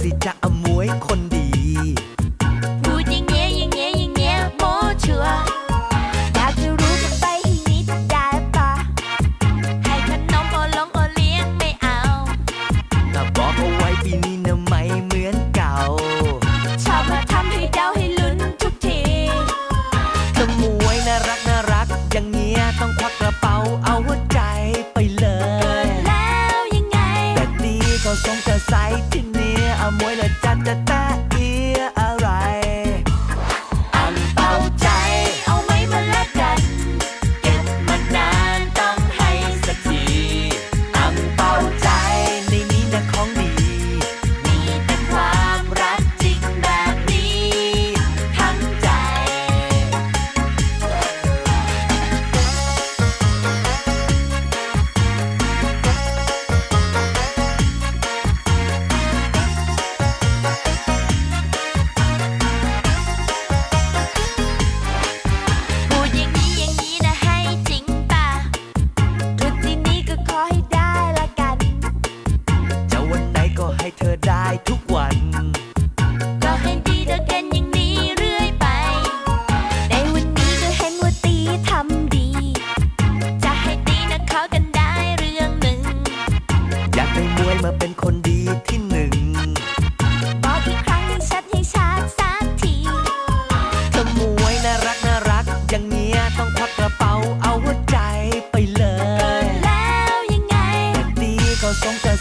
dicha. เธอได้ทุกวัน ก็ให้ดีเธอเกันอย่างนี้เรื่อยไป ในวันนี้ก็เห็นว่าตีทำดี จะให้ตีนะเขากันได้เรื่องหนึ่ง อยากได้มวยมาเป็นคนดีที่หนึ่ง บอกอีกครั้งนึ่งชัดให้ชัดสักที ขโมวยน่ารักน่ารัก อย่างเงี้ยต้องควักกระเป๋าเอาหัวใจไปเลย แล้วยังไงตีก็สงกระ